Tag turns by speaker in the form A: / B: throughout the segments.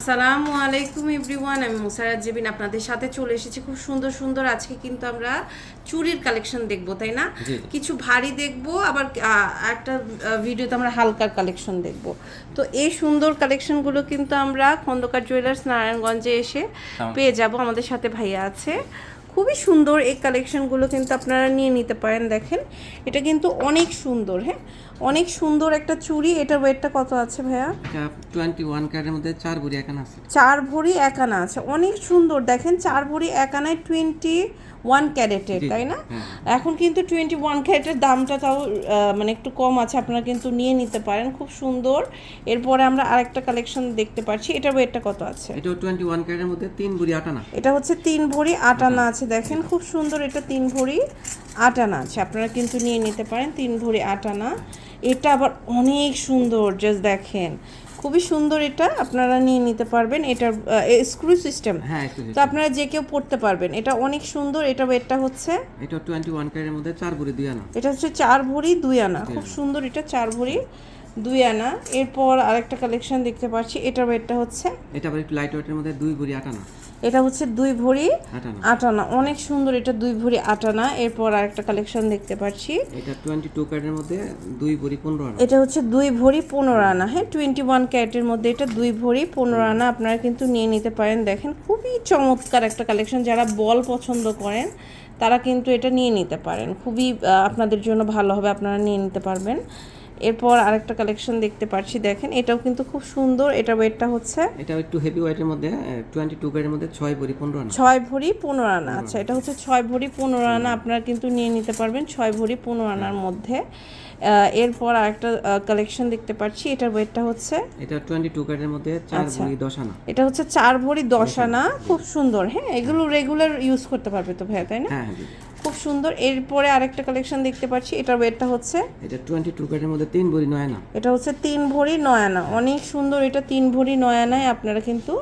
A: আসসালামু আলাইকুম এভরিওয়ান আমি মুসারাত জেবিন আপনাদের সাথে চলে এসেছি। খুব সুন্দর সুন্দর আজকে কিন্তু আমরা চুরির কালেকশন দেখব তাই না? কিছু ভারী দেখব আবার একটা ভিডিওতে আমরা হালকার কালেকশন দেখব। তো এই সুন্দর কালেকশনগুলো কিন্তু আমরা খন্দকার জুয়েলার্স নারায়ণগঞ্জে এসে
B: হ্যাঁ।
A: পেয়ে যাব। আমাদের সাথে ভাইয়া আছে। খুবই সুন্দর এই কালেকশানগুলো কিন্তু আপনারা নিয়ে নিতে পারেন দেখেন। এটা কিন্তু অনেক সুন্দর হ্যাঁ? অনেক সুন্দর একটা চুড়ি। এটার ওয়েটটা কত আছে ভাইয়া?
B: টোয়েন্টি ওয়ান ক্যারের মধ্যে চার ভরি একানা আছে।
A: চার ভরি একানা আছে। অনেক সুন্দর দেখেন চার ভরি একানায় টোয়েন্টি ওয়ান ক্যারেটের তাই না। এখন কিন্তু টোয়েন্টি ওয়ান ক্যারেটের দামটা তাও মানে একটু কম আছে আপনারা কিন্তু নিয়ে নিতে পারেন খুব সুন্দর। এরপরে আমরা আরেকটা কালেকশন দেখতে পাচ্ছি এটার ওয়েটটা কত আছে?
B: এটাও টোয়েন্টি ওয়ান ক্যারের মধ্যে তিন বুড়ি আটানা।
A: এটা হচ্ছে তিন ভরি আট আনা আছে দেখেন খুব সুন্দর এটা তিন ভরি আট আনা আছে আপনারা কিন্তু নিয়ে নিতে পারেন তিন ভরি আট আনা এটা আবার অনেক সুন্দর জাস্ট দেখেন। খুবই সুন্দর এটা আপনারা নিয়ে নিতে পারবেন। এটার স্ক্রু সিস্টেম
B: হ্যাঁ
A: তো আপনারা যে কেউ পড়তে পারবেন। এটা অনেক সুন্দর এটা ওয়েটটা হচ্ছে
B: এটা টোয়েন্টি ওয়ান ক্যারের মধ্যে চার ভরি দুই আনা।
A: এটা হচ্ছে চার ভরি দুই আনা। খুব সুন্দর এটা চার ভরি দুই আনা। এরপর আরেকটা কালেকশন দেখতে পাচ্ছি। এটা ওয়েটটা হচ্ছে
B: এটা আবার একটু লাইট ওয়েটের মধ্যে দুই ভরি আট আটানা
A: এটা হচ্ছে দুই ভরি
B: আটানা।
A: অনেক সুন্দর এটা দুই ভরি আটানা। এরপর আরেকটা কালেকশন দেখতে পাচ্ছি।
B: এটা টোয়েন্টি টু ক্যারের মধ্যে দুই বুড়ি পনেরো আনা।
A: এটা হচ্ছে দুই ভরি পনেরো আনা। হ্যাঁ টোয়েন্টি ওয়ান ক্যারেটের মধ্যে এটা দুই ভরি পনেরো আনা। আপনারা কিন্তু নিয়ে নিতে পারেন। দেখেন খুবই চমৎকার একটা কালেকশন যারা বল পছন্দ করেন তারা কিন্তু এটা নিয়ে নিতে পারেন। খুবই আপনাদের জন্য ভালো হবে। আপনারা নিয়ে নিতে পারবেন। এরপর আরেকটা কালেকশন দেখতে পাচ্ছি দেখেন এটাও কিন্তু খুব সুন্দর এটা ওয়েটটা হচ্ছে
B: এটা একটু হেভি ওয়েটের মধ্যে টোয়েন্টি টু ক্যারের মধ্যে ছয় ভরি পনেরো আনা।
A: ছয় ভরি পনেরো আনা আচ্ছা এটা হচ্ছে ছয় ভরি পনেরো আনা আপনারা কিন্তু নিয়ে নিতে পারবেন ছয় ভরি পনেরো আনার মধ্যে। এরপর আরেকটা কালেকশন দেখতে পাচ্ছি এটার ওয়েটটা হচ্ছে
B: এটা টোয়েন্টি টু ক্যারের মধ্যে চার
A: আচ্ছা।
B: বুড়ি দশ আনা।
A: এটা হচ্ছে চার ভরি দশ আনা। খুব সুন্দর হ্যাঁ এগুলো রেগুলার ইউজ করতে পারবে তো ভাইয়া তাই না?
B: হ্যাঁ হ্যাঁ।
A: খুব সুন্দর। এরপরে আরেকটা কালেকশন দেখতে পাচ্ছি এটার ওয়েটটা হচ্ছে?
B: এটা টোয়েন্টি টু ক্যারের মধ্যে তিন বুড়ি নয় আনা
A: এটা হচ্ছে তিন ভরি নয় আনা অনেক সুন্দর এটা তিন ভরি নয় আনায় আপনারা কিন্তু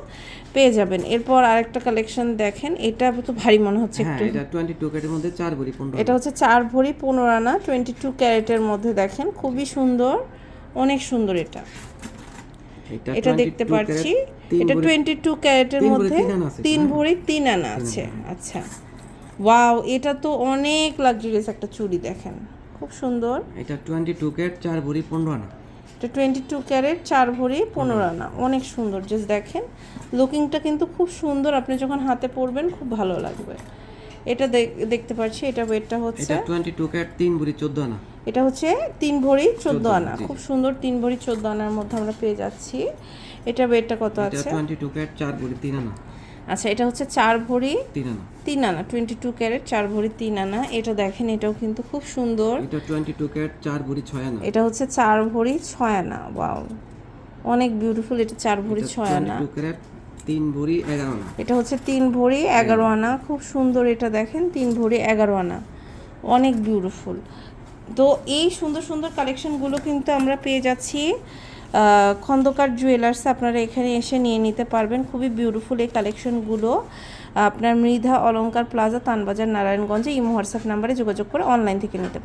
A: পেয়ে যাবেন। এরপর আরেকটা কালেকশন দেখেন এটা তো ভারী মনে হচ্ছে
B: হ্যাঁ
A: একটু।
B: এটা টোয়েন্টি টু ক্যারের মধ্যে চার বুড়ি পনেরো
A: এটা হচ্ছে চার ভরি পনেরো আনা টোয়েন্টি টু ক্যারেটের মধ্যে দেখেন খুবই সুন্দর অনেক সুন্দর এটা।
B: এটা
A: এটা
B: 22
A: দেখতে পাচ্ছি এটা
B: ভরি-
A: টোয়েন্টি টু ক্যারেটের মধ্যে
B: তিন হ্যাঁ।
A: ভরি তিন আনা আছে। আচ্ছা। ওয়াও এটা তো অনেক লাক্সারিয়াস একটা চুড়ি দেখেন। খুব সুন্দর।
B: এটা টোয়েন্টি টু ক্যারেট চার ভরি পনেরো আনা।
A: এটা টোয়েন্টি টু ক্যারেট চার ভরি পনেরো আনা। অনেক সুন্দর জাস্ট দেখেন। লুকিংটা কিন্তু খুব সুন্দর আপনি যখন হাতে পরবেন খুব ভালো লাগবে। এটা দেখ- দেখতে পাচ্ছি এটা ওয়েটটা হচ্ছে
B: এটা টোয়েন্টি টু ক্যারেট তিন ভরি চোদ্দ আনা।
A: এটা হচ্ছে তিন ভরি চোদ্দ আনা।
B: জি, জি।
A: খুব সুন্দর তিন ভরি চোদ্দ আনার মধ্যে আমরা পেয়ে যাচ্ছি। এটা ওয়েটটা কত আছে?
B: টোয়েন্টি টু ক্যারেট চার ভরি তিন আনা।
A: আচ্ছা এটা হচ্ছে চার ভরি
B: তিন আনা।
A: টোয়েন্টি টু ক্যারেট চার ভরি তিন আনা। এটা দেখেন এটাও কিন্তু খুব সুন্দর।
B: এটা টোয়েন্টি টু ক্যারেট চার বুড়ি ছয় আনা।
A: এটা হচ্ছে চার ভরি ছয় আনা ওয়াও অনেক বিউটিফুল এটা চার ভরি ছয় আনা।
B: তিন বুড়ি এগারো আনা।
A: এটা হচ্ছে তিন ভরি এগারো আনা খুব সুন্দর এটা দেখেন তিন ভরি এগারো আনা। অনেক বিউটিফুল তো এই সুন্দর সুন্দর কালেকশনগুলো কিন্তু আমরা পেয়ে যাচ্ছি। খন্দকার জুয়েলার্স আপনারা এখানে এসে নিয়ে নিতে পারবেন। খুবই বিউটিফুল এই কালেকশনগুলো আপনার মৃধা অলঙ্কার প্লাজা তানবাজার, নারায়ণগঞ্জে ইমো হোয়াটসঅ্যাপ নাম্বারে যোগাযোগ করে অনলাইন থেকে নিতে পারবেন।